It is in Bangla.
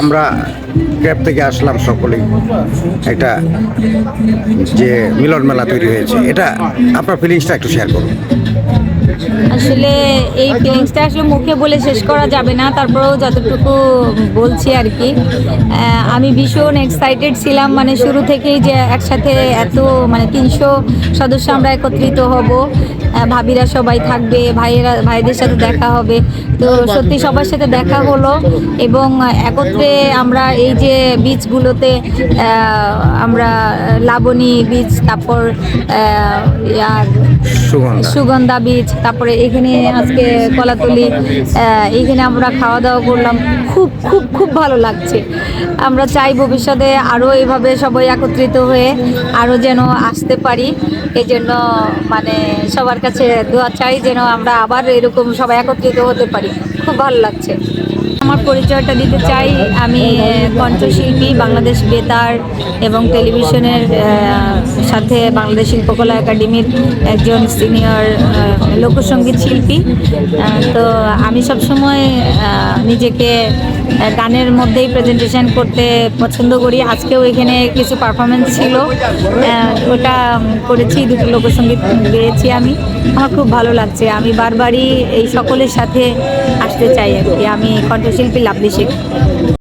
আমরা ক্যাব থেকে আসলাম সকলেই। একটা যে মিলন মেলা তৈরি হয়েছে, এটা আপনার ফিলিংসটা একটু শেয়ার করুন। আসলে এই ফিলিংসটা আসলে মুখে বলে শেষ করা যাবে না, তারপরেও যতটুকু বলছি আর কি। আমি ভীষণ এক্সাইটেড ছিলাম মানে শুরু থেকেই যে একসাথে এত মানে তিনশো সদস্য আমরা একত্রিত হব। ভাবিরা সবাই থাকবে, ভাইয়েরা, ভাইদের সাথে দেখা হবে। তো সত্যি সবার সাথে দেখা হলো এবং একত্রে আমরা এই যে বিচগুলোতে আমরা লাবণী বীজ তারপর আর সুগন্ধা। বীজ তারপরে এখানে আজকে কলাতলি এখানে আমরা খাওয়া দাওয়া করলাম। খুব খুব খুব ভালো লাগছে। আমরা চাই ভবিষ্যতে আরও এভাবে সবাই একত্রিত হয়ে আরও যেন আসতে পারি। এই জন্য মানে সবার কাছে দোয়া চাই যেন আমরা আবার এরকম সবাই একত্রিত হতে পারি। খুব ভালো লাগছে। আমার পরিচয়টা দিতে চাই, আমি কণ্ঠশিল্পী, বাংলাদেশ বেতার এবং টেলিভিশনের সাথে বাংলাদেশ শিল্পকলা একাডেমির একজন সিনিয়র লোকসঙ্গীত শিল্পী। তো আমি সবসময় নিজেকে গানের মধ্যেই প্রেজেন্টেশন করতে পছন্দ করি। আজকেও এখানে কিছু পারফরমেন্স ছিল। ওটা করেছি, দুটো লোকসঙ্গীত গেয়েছি আমি। আমার খুব ভালো লাগছে। আমি বারবারই এই সকলের সাথে আসতে চাই আর কি। আমি কণ্ঠশিল্পী লাভলি শেখ।